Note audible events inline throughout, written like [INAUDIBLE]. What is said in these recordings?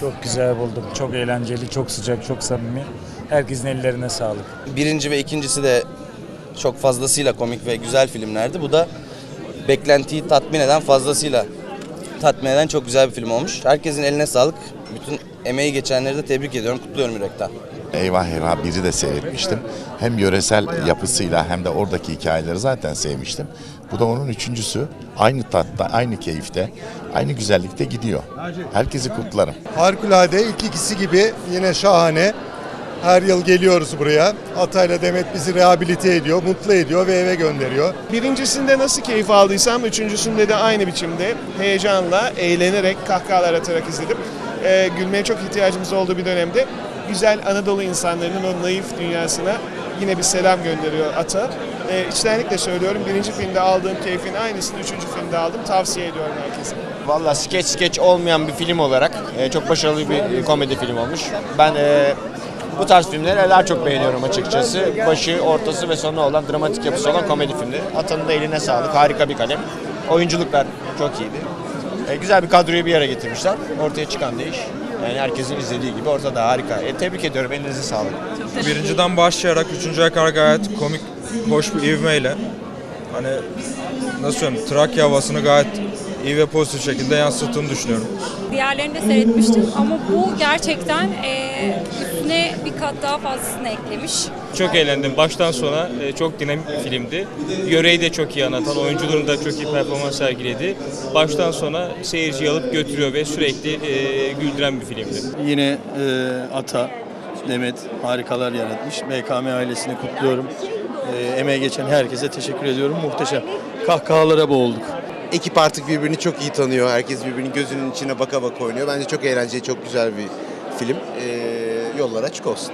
Çok güzel buldum. Çok eğlenceli, çok sıcak, çok samimi. Herkesin ellerine sağlık. Birinci ve ikincisi de çok fazlasıyla komik ve güzel filmlerdi. Bu da beklentiyi tatmin eden fazlasıyla tatmin eden çok güzel bir film olmuş. Herkesin eline sağlık. Bütün emeği geçenleri de tebrik ediyorum, kutluyorum yürekten. Eyvah Eyvah biri de seyretmiştim. Hem yöresel yapısıyla hem de oradaki hikayeleri zaten sevmiştim. Bu da onun üçüncüsü. Aynı tatta, aynı keyifte, aynı güzellikte gidiyor. Herkesi kutlarım. Harikulade ilk ikisi gibi yine şahane. Her yıl geliyoruz buraya. Atayla Demet bizi rehabilite ediyor, mutlu ediyor ve eve gönderiyor. Birincisinde nasıl keyif aldıysam üçüncüsünde de aynı biçimde heyecanla, eğlenerek, kahkahalar atarak izledim. Ee, gülmeye çok ihtiyacımız olduğu bir dönemde güzel Anadolu insanlarının o naif dünyasına yine bir selam gönderiyor Ata. Ee, içtenlikle söylüyorum birinci filmde aldığım keyfin aynısını üçüncü filmde aldım. Tavsiye ediyorum herkese. Valla skeç skeç olmayan bir film olarak e, çok başarılı bir e, komedi film olmuş. Ben e, bu tarz filmleri daha çok beğeniyorum açıkçası. Başı, ortası ve sonu olan dramatik yapısı olan komedi filmleri. Atanın da eline sağlık. Harika bir kalem. Oyunculuklar çok iyiydi. E, güzel bir kadroyu bir yere getirmişler. Ortaya çıkan değiş. Yani herkesin izlediği gibi ortada harika. E, tebrik ediyorum. Elinize sağlık. Birinciden başlayarak üçüncüye kadar gayet komik, hoş bir ivmeyle hani nasıl söyleyeyim Trakya havasını gayet iyi ve pozitif şekilde yansıttığını düşünüyorum. Diğerlerini de seyretmiştim ama bu gerçekten eee, üstüne bir kat daha fazlasını eklemiş. Çok eğlendim. Baştan sona e, çok dinamik bir filmdi. Yöreyi de çok iyi anlatan, oyunculuğunu da çok iyi performans sergiledi. Baştan sona seyirciyi alıp götürüyor ve sürekli e, güldüren bir filmdi. Yine e, Ata, Demet harikalar yaratmış. BKM ailesini kutluyorum. E, emeğe geçen herkese teşekkür ediyorum. Muhteşem. Kahkahalara boğulduk. Ekip artık birbirini çok iyi tanıyor. Herkes birbirinin gözünün içine baka baka oynuyor. Bence çok eğlenceli, çok güzel bir film. Ee, yollar açık olsun.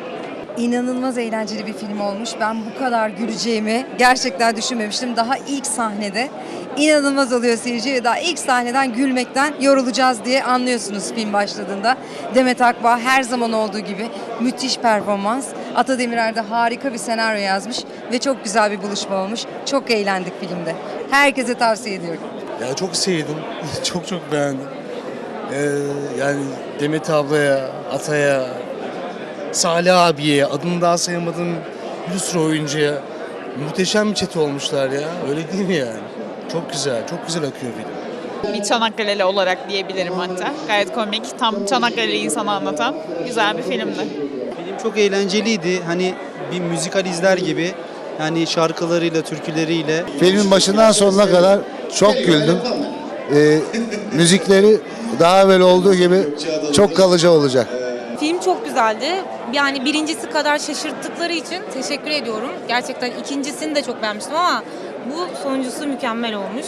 İnanılmaz eğlenceli bir film olmuş. Ben bu kadar güleceğimi gerçekten düşünmemiştim. Daha ilk sahnede inanılmaz oluyor seyirci ve daha ilk sahneden gülmekten yorulacağız diye anlıyorsunuz film başladığında. Demet Akbağ her zaman olduğu gibi müthiş performans. Ata Demirer de harika bir senaryo yazmış ve çok güzel bir buluşma olmuş. Çok eğlendik filmde. Herkese tavsiye ediyorum. Ya çok sevdim. [LAUGHS] çok çok beğendim. Ee, yani Demet ablaya, Ata'ya, Salih abiye, adını daha saymadığım bir sürü oyuncuya muhteşem bir çete olmuşlar ya. Öyle değil mi yani? Çok güzel, çok güzel akıyor film. Bir Çanakkale'li olarak diyebilirim hatta. Gayet komik, tam Çanakkale'li insanı anlatan güzel bir filmdi. Film çok eğlenceliydi. Hani bir müzikal izler gibi. Yani şarkılarıyla, türküleriyle. Filmin başından sonuna kadar çok güldüm. Ee, müzikleri daha evvel olduğu gibi çok kalıcı olacak. Film çok güzeldi. Yani birincisi kadar şaşırttıkları için teşekkür ediyorum. Gerçekten ikincisini de çok beğenmiştim ama bu sonuncusu mükemmel olmuş.